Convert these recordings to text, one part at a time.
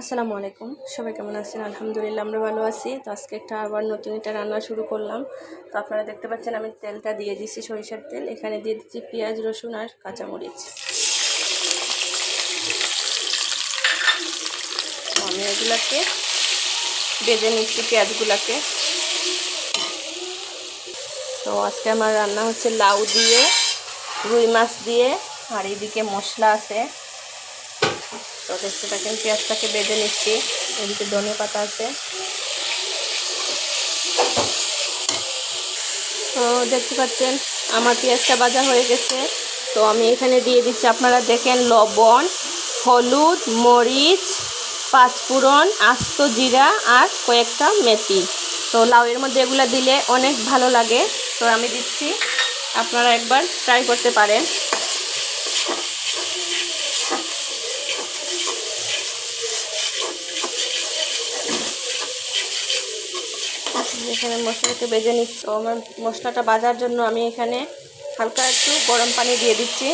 আসসালামু আলাইকুম। সবাই কেমন আছেন? আলহামদুলিল্লাহ, আমরা ভালো আছি। তো আজকে একটা আবার নতুন একটা রান্না শুরু করলাম। তো আপনারা দেখতে পাচ্ছেন আমি তেলটা দিয়ে দিচ্ছি সরিষার তেল। এখানে দিয়ে দিচ্ছি পেঁয়াজ, রসুন আর কাঁচামরিচ। আমি এগুলাকে বেজে নিচ্ছি, পেঁয়াজগুলাকে। তো আজকে আমার রান্না হচ্ছে লাউ দিয়ে, রুই মাছ দিয়ে, আর এদিকে মশলা আছে। থাকেন পেঁয়াজটাকে বেঁধে নিচ্ছি। এদিকে ধনে পাতা আছে। তো দেখতে পাচ্ছেন, আমার পেঁয়াজটা ভাজা হয়ে গেছে। তো আমি এখানে দিয়ে দিচ্ছি, আপনারা দেখেন, লবণ, হলুদ, মরিচ, পাঁচফোড়ন, আস্ত জিরা আর কয়েকটা মেথি। তো লাউয়ের মধ্যে এগুলো দিলে অনেক ভালো লাগে। তো আমি দিচ্ছি, আপনারা একবার ট্রাই করতে পারেন। এখানে মশলাকে বেজে নিচ্ছি, তো আমার মশলাটা বাজার জন্য আমি এখানে হালকা একটু গরম পানি দিয়ে দিচ্ছি।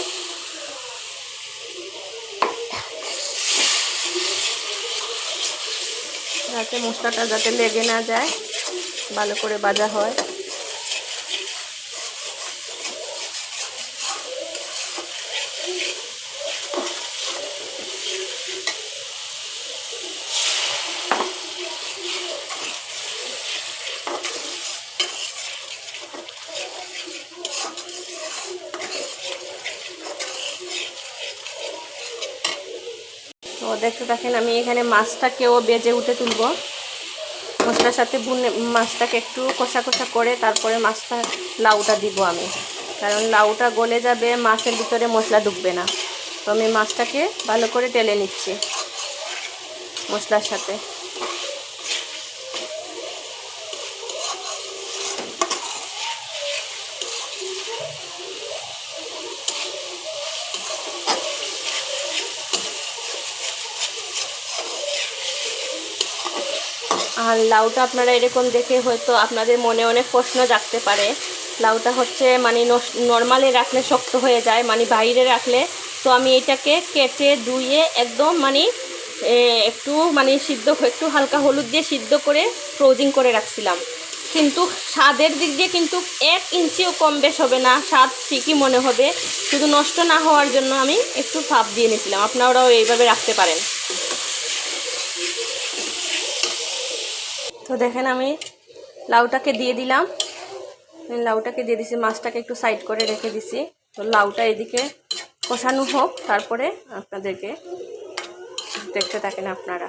যাতে মশলাটা যাতে লেগে না যায়, ভালো করে বাজা হয়। তো দেখতে থাকেন, আমি এখানে মাছটাকেও বেজে উঠে তুলব। মশলার সাথে বুনে, মাছটাকে একটু কষা কষা করে তারপরে মাছটা লাউটা দিব আমি। কারণ লাউটা গলে যাবে, মাছের ভিতরে মশলা ঢুকবে না। তো আমি মাছটাকে ভালো করে টেলে নিচ্ছি মশলার সাথে। আর লাউটা আপনারা এরকম দেখে হয়তো আপনাদের মনে অনেক প্রশ্ন জাগতে পারে। লাউটা হচ্ছে মানে নর্মালি রাখলে শক্ত হয়ে যায় মানে বাইরে রাখলে। তো আমি এটাকে কেটে ধুয়ে একদম মানে একটু মানে সিদ্ধ একটু হালকা হলুদ দিয়ে সিদ্ধ করে ফ্রোজিং করে রাখছিলাম। কিন্তু স্বাদের দিক দিয়ে কিন্তু এক ইঞ্চিও কম বেশ হবে না, স্বাদ ঠিকই মনে হবে। শুধু নষ্ট না হওয়ার জন্য আমি একটু ফাপ দিয়ে নিয়েছিলাম। আপনারাও এইভাবে রাখতে পারেন। তো দেখেন আমি লাউটাকে দিয়ে দিলাম। লাউটাকে দিয়ে দিছি, মাছটাকে একটু সাইড করে রেখে দিছি। তো লাউটা এদিকে কষানো হোক, তারপরে আপনাদেরকে দেখতে থাকেন আপনারা।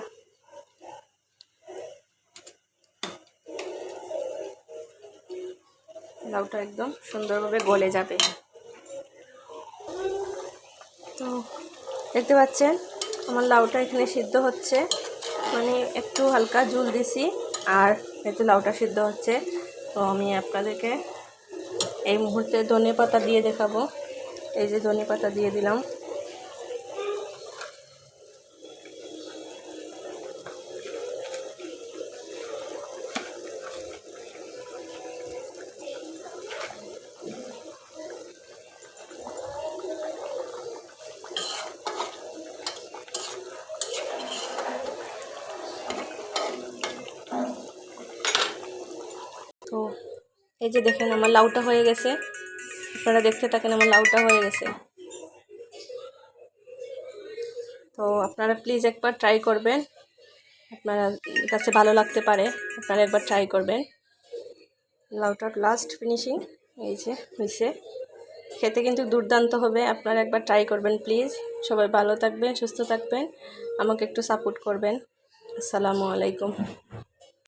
লাউটা একদম সুন্দরভাবে গলে যাবে। তো দেখতে পাচ্ছেন, আমার লাউটা এখানে সিদ্ধ হচ্ছে। মানে একটু হালকা জুল দিছি। আর এতে লাউটা সিদ্ধ হচ্ছে। তো আমি আপনাদেরকে এই মুহূর্তে ধনে পাতা দিয়ে দেখাবো। এই যে ধনে পাতা দিয়ে দিলাম তো এই যে দেখেন আমার লাউটা হয়ে গেছে। আপনারা দেখতে থাকেন আমার লাউটা হয়ে গেছে। তো আপনারা প্লিজ একবার ট্রাই করবেন। আপনারা কাছে ভালো লাগতে পারে, আপনারা একবার ট্রাই করবেন। লাউটার লাস্ট ফিনিশিং এই যে হয়েছে। খেতে কিন্তু দুর্দান্ত হবে, আপনারা একবার ট্রাই করবেন প্লিজ সবাই ভালো থাকবেন, সুস্থ থাকবেন, আমাকে একটু সাপোর্ট করবেন। আসসালামু আলাইকুম।